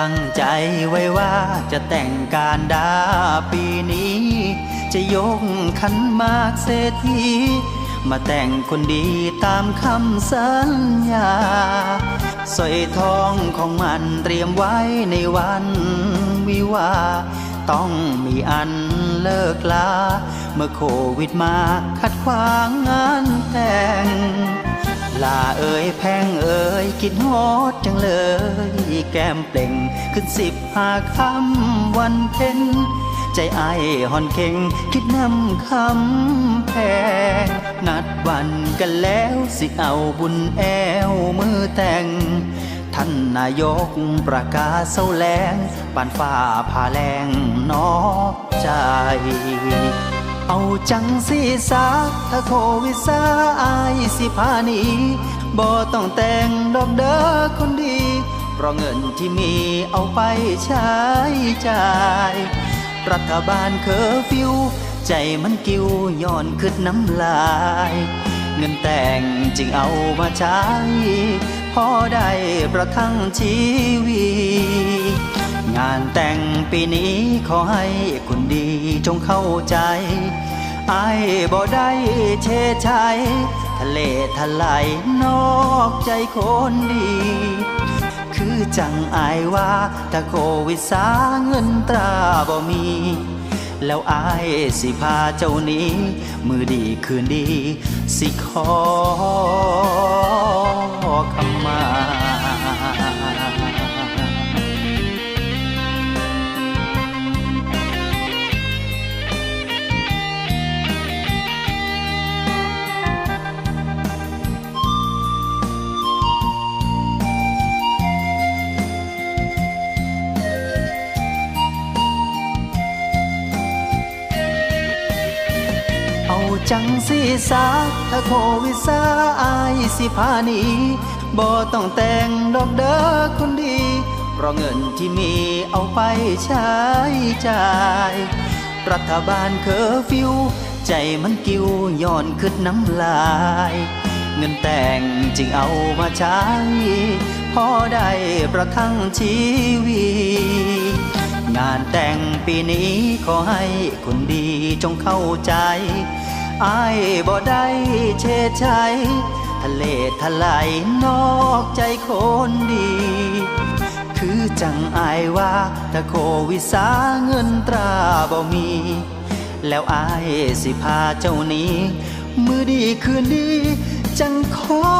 ตั้งใจไว้ว่าจะแต่งการดาปีนี้ จะยกขันมากเศรษฐีมาแต่งคนดีตามคำสัญญาสร้อยทองของมันเตรียมไว้ในวันวิวา ต้องมีอันเลิกลา เมื่อโควิดมาขัดขวางงานแต่ง ลาเอ่ยแพง เอ่ยคิดฮอดจังเลย แก้มเปล่งขึ้นสิบหาคำวันเพ็ญใจไอายหอนเข่งคิดนำคำแพงนัดวันกันแล้วสิเอาบุญแอวมือแต่ง ท่านนายกประกาศเศร้าแรงปานฟ้าผ่าแรงนอกใจเอาจังสีสาถ้าโควิดซาอายสิพานี บ่ต้องแต่งดอกเด้อคนดี เพราะเงินที่มีเอาไปใช้จ่าย รัฐบาลเคอร์ฟิว ใจมันกิ้วย้อนขึ้นน้ำลาย เงินแต่งจึงเอามาใช้ พอได้ประทังชีวิตงานแต่งปีนี้ขอให้คุณดีจงเข้าใจไอ้บ่ได้เชชัย ทะเลทลายนอกใจคนดี คือจังอายว่าถ้าโควิดสาเงินตราบ่มี แล้วอายสิพาเจ้านี้ มือดีคืนดี สิขอ จังสีสาถ้าโควิดซาอายสิพานีบ่ต้องแต่งดอกเด้อคนดี เพราะเงินที่มีเอาไปใช้จ่าย รัฐบาลเคอร์ฟิว ใจมันกิ้วย้อนขึ้นน้ำลาย เงินแต่งจึงเอามาใช้ พอได้ประทังชีวิตงานแต่งปีนี้ขอให้คนดีจงเข้าใจ อายบ่ได้เชชัยทะเลทลายนอกใจคนดี คือจังอายว่าถ้าโควิสาเงินตราบ่มี แล้วอายสิพาเจ้านี้ มือดีคืนดี จังขอ